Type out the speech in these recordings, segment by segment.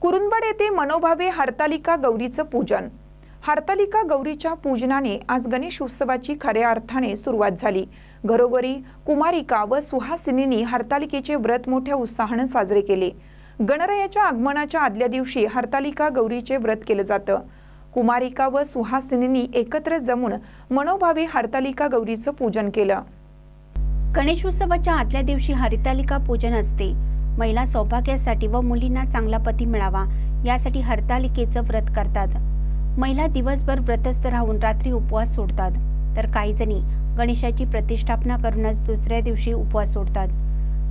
कुरुंदवाड येथे मनोभावे हरतालिका गौरीचं पूजन. हरतालिका गौरीच्या पूजनाने आज गणेश उत्सवाची खऱ्या अर्थाने सुरुवात झाली. घरोघरी कुमारिका व सुहासिनींनी हरतालिकेचे व्रत मोठ्या उत्साहानं साजरे केले. गणरायाच्या आगमनाच्या आदल्या दिवशी हरतालिका गौरीचे व्रत केलं जातं. कुमारिका व सुहासिनींनी एकत्र जमून मनोभावे हरतालिका गौरीचं पूजन केलं. गणेशोत्सवाच्या आदल्या दिवशी हरितालिका पूजन असते. महिला सौभाग्यासाठी व मुलींना चांगला पती मिळावा यासाठी हरतालिकेचं व्रत करतात. महिला दिवसभर व्रतस्थ राहून रात्री उपवास सोडतात. तर काही जणी गणेशाची प्रतिष्ठापना करूनच दुसऱ्या दिवशी उपवास सोडतात.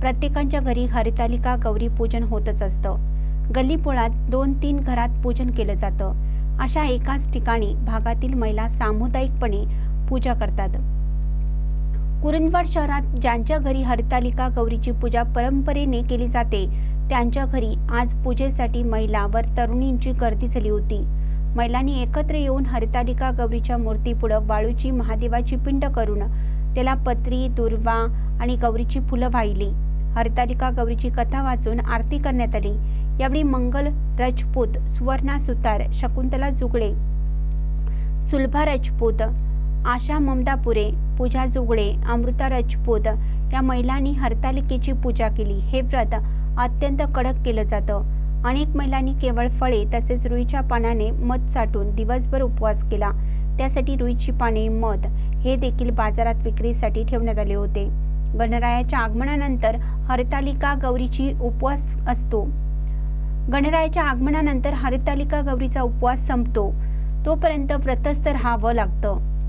प्रत्येकांच्या घरी हरितालिका गौरी पूजन होतच असतं. गल्लीपोळात दोन तीन घरात पूजन केलं जातं. अशा एकाच ठिकाणी भागातील महिला सामुदायिकपणे पूजा करतात. कुरुंदवाड शहरात ज्यांच्या घरी हरतालिका गौरीची पूजा परंपरेने केली जाते त्यांच्या घरी आज पूजेसाठी महिला व तरुणींची गर्दी झाली होती. महिलांनी एकत्र येऊन हरतालिका गौरीच्या मूर्तीपुढं वाळूची महादेवाची पिंड करून त्याला पत्री दुर्वा आणि गौरीची फुलं वाहिली. हरतालिका गौरीची कथा वाचून आरती करण्यात आली. यावेळी मंगल राजपूत सुवर्णा सुतार शकुंतला जुगळे सुलभा राजपूत आशा ममदापुरे पूजा जुगळे अमृता रजपूत या महिलांनी हरतालिकेची पूजा केली. हे व्रत अत्यंत कडक केलं जातं. अनेक महिलांनी केवळ फळे तसेच रुईच्या पानाने मध साठून दिवसभर उपवास केला. त्यासाठी रुईची पाने मध हे देखील बाजारात विक्रीसाठी ठेवण्यात आले होते. गणरायाच्या आगमनानंतर हरतालिका गौरीची उपवास असतो. गणरायाच्या आगमनानंतर हरतालिका गौरीचा उपवास संपतो. तोपर्यंत व्रतस्थ राहावं लागतं.